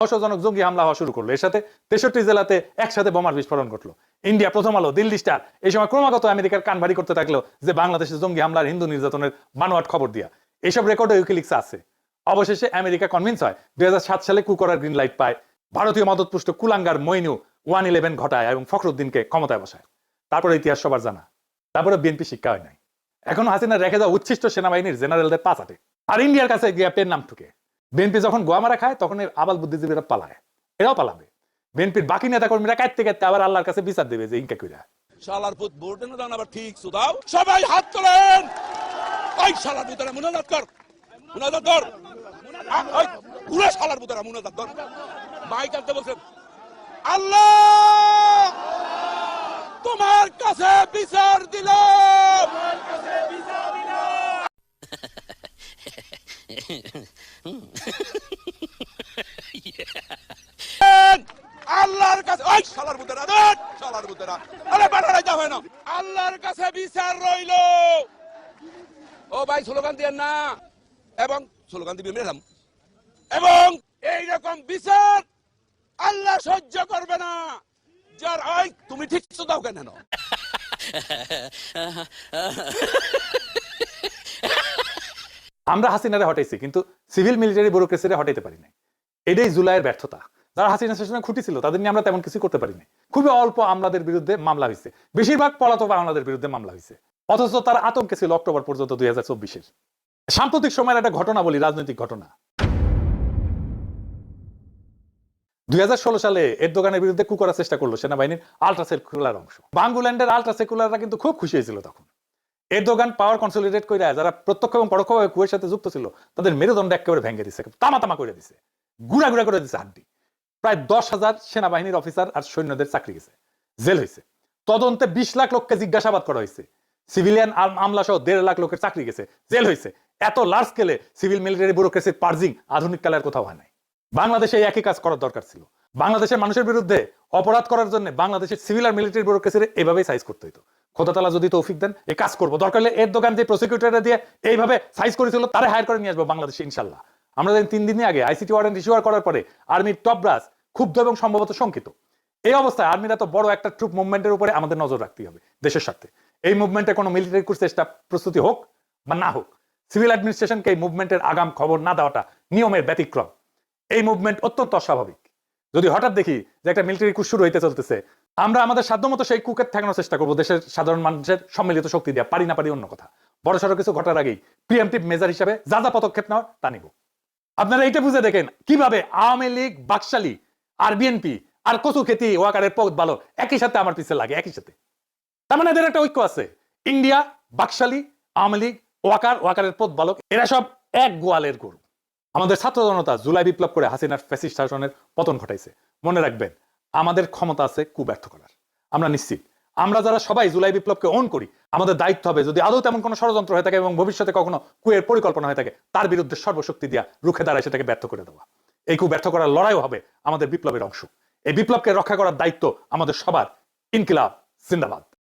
রহস্যজনক জঙ্গি হামলা হওয়া শুরু করল। এর সাথে তেষট্টি জেলাতে একসাথে বোমার বিস্ফোরণ ঘটলো। ইন্ডিয়া প্রথম আলো, দিল্লি স্টার। এই সময় ক্রমাগত আমেরিকার কান করতে থাকল যে বাংলাদেশে জঙ্গি হামলার হিন্দু নির্যাতনের বানোয়াট খবর দিয়া এইসব রেকর্ড ইউকিলিক্স আছে। অবশেষে আমেরিকা কনভিন্স হয়, দুই হাজার সাত সালে কুকরার গ্রিন লাইট পায়। ভারতীয় মদতপুষ্ট কুলাঙ্গার মইনু ওয়ান ইলেভেন ঘটায় এবং ফখরুদ্দিনকে ক্ষমতায় বসায়। তারপরে ইতিহাস সবার জানা। তারপরে বিএনপি শিক্ষা হয় নাই। এখন হাসিনা রেখে দেওয়া উচ্ছিষ্ট সেনাবাহিনীর জেনারেলদের পাঁচ আটে আর ইন্ডিয়ার কাছে গিয়া পেন নাম ঠুকে। বিএনপি যখন গোয়ামারা খায় তখন এর আবাল বুদ্ধিজীবীরা পালায়। এরাও পালাবে। বিএনপির বাকি নেতাকর্মীরা কাটতে কাটতে আবার আল্লাহর কাছে বিচার দেবে যে ইনকা কইরা। শালার পুত এনে দান আবার ঠিক সুদাও। সবাই হাত তোলেন! ওই শালার মুনাজাত কর! মুনাজাত কর! ওই পুরো শালার মুনাজাত কর! মাইক আনতে বলছেন আল্লাহ তোমার কাছে বিচার দিলাম। আল্লাহর শালার পুতরা দেন শালার পুতরা আরে বাড়াই যা হয় না। আল্লাহর কাছে বিচার রইল। ও ভাই স্লোগান দিয়েন না। এবং স্লোগান দিবি মেলাম এবং এই রকম বিচার আল্লাহ সহ্য করবে না। যার ওই তুমি ঠিক তো দাও কেন? আমরা হাসিনারে হটাইছি কিন্তু সিভিল মিলিটারি ব্যুরোক্রেসিরে হটাইতে পারি নাই। এটাই জুলাইয়ের ব্যর্থতা। যারা হাসিনা শাসনে খুঁটি ছিল, তাদের নিয়ে আমরা তেমন কিছু করতে পারি নাই খুবই অল্প আমলাদের বিরুদ্ধে মামলা হয়েছে। বেশিরভাগ পলাতক আমলাদের বিরুদ্ধে মামলা হয়েছে। অথচ তার আতঙ্কে ছিল অক্টোবর পর্যন্ত দুই হাজার চব্বিশের। সাম্প্রতিক সময়ের একটা ঘটনা বলি, রাজনৈতিক ঘটনা। দুই হাজার ষোলো সালে এর দোকানের বিরুদ্ধে কু করার চেষ্টা করল সেনাবাহিনীর আলট্রা সেকুলার অংশ। বাঙ্গুল্যান্ডের আলট্রা সেকুলাররা কিন্তু খুব খুশি হয়েছিল তখন। এর দোকান পাওয়ার কনসলিডেট করে যারা প্রত্যক্ষ এবং পরোক্ষভাবে কুয়ের সাথে যুক্ত ছিল, তাদের মেরুদণ্ড একেবারে ভেঙে দিছে তামা তামা করে দিছে। গুড়া গুড়া করে দিছে হাড্ডি। প্রায় দশ হাজার সেনাবাহিনীর অফিসার আর সৈন্যদের চাকরি গেছে, জেল হয়েছে। তদন্তে বিশ লাখ লোককে জিজ্ঞাসাবাদ করা হয়েছে। সিভিলিয়ান আমলা সহ দেড় লাখ লোকের চাকরি গেছে, জেল হয়েছে। এত লার্জ স্কেলে সিভিল মিলিটারি ব্যুরোক্রেসির পার্জিং আধুনিক কালের কোথাও হয় নাই। বাংলাদেশে একই কাজ করার দরকার ছিল। বাংলাদেশের মানুষের বিরুদ্ধে অপরাধ করার জন্য বাংলাদেশের সিভিল আর মিলিটারি ব্যুরোক্রেসির এভাবেই সাইজ করতে হতো খোদাতালা যদি তৌফিক দেন এই কাজ করব। দরকার হলে এর দোকান দিয়ে প্রসিকিউটররা দিয়ে এইভাবে সাইজ করেছিল, তারা হায়ার করে নিয়ে আসব বাংলাদেশে ইনশাল্লাহ। আমরা তিন দিন আগে আইসিটি ওয়ারেন্ট ইস্যুয়ার করার পরে আর্মির টপ ব্রাস ক্ষুব্ধ এবং সম্ভবত শঙ্কিত। এই অবস্থায় আর্মিরা তো বড় একটা ট্রুপ মুভমেন্টের উপরে আমাদের নজর রাখতে হবে, দেশের স্বার্থে। এই মুভমেন্টে কোনো মিলিটারি কোর্স চেষ্টা প্রস্তুতি হোক বা না হোক সিভিল অ্যাডমিনিস্ট্রেশনকে এই মুভমেন্টের আগাম খবর না দেওয়াটা নিয়মের ব্যতিক্রম। এই মুভমেন্ট অত্যন্ত অস্বাভাবিক। যদি হঠাৎ দেখি যে একটা মিলিটারি কুশ শুরু হইতে চলতেছে, আমরা আমাদের সাধ্যমতো সেই কুকের ঠেকানোর চেষ্টা করব, দেশের সাধারণ মানুষের সম্মিলিত শক্তি দেওয়া পারি না পারি অন্য কথা। বড় সড়ো কিছু ঘটার আগেই প্রিএমটিভ মেজার হিসাবে যা যা পদক্ষেপ নেওয়ার তা নিব। আপনারা এইটা বুঝে দেখেন কীভাবে আওয়ামী লীগ বাকশালী আর বিএনপি আর কচু খেতি ওয়াকারের পথ ভালো, একই সাথে আমার পিছিয়ে লাগে, একই সাথে। তার মানে এদের একটা ঐক্য আছে। ইন্ডিয়া, বাকশালী, আওয়ামী লীগ, ওয়াকার, ওয়াকারের পথ বালক এরা সব এক গোয়ালের গরু। আমাদের ছাত্র জনতা জুলাই বিপ্লব করে হাসিনার ফ্যাসিস্ট শাসনের পতন ঘটাইছে। মনে রাখবেন, আমাদের ক্ষমতা আছে কুব্যর্থ করার। আমরা নিশ্চিত। আমরা যারা সবাই জুলাই বিপ্লবকে অন করি, আমাদের দায়িত্ব হবে যদি আদৌ তেমন কোনো ষড়যন্ত্র হয়ে থাকে এবং ভবিষ্যতে কখনো কুয়ের পরিকল্পনা হয়ে থাকে, তার বিরুদ্ধে সর্বশক্তি দিয়া রুখে দাঁড়ায় সেটাকে ব্যর্থ করে দেওয়া। এই কু ব্যর্থ করার লড়াইও হবে আমাদের বিপ্লবের অংশ। এই বিপ্লবকে রক্ষা করার দায়িত্ব আমাদের সবার। ইনকিলাব, জিন্দাবাদ।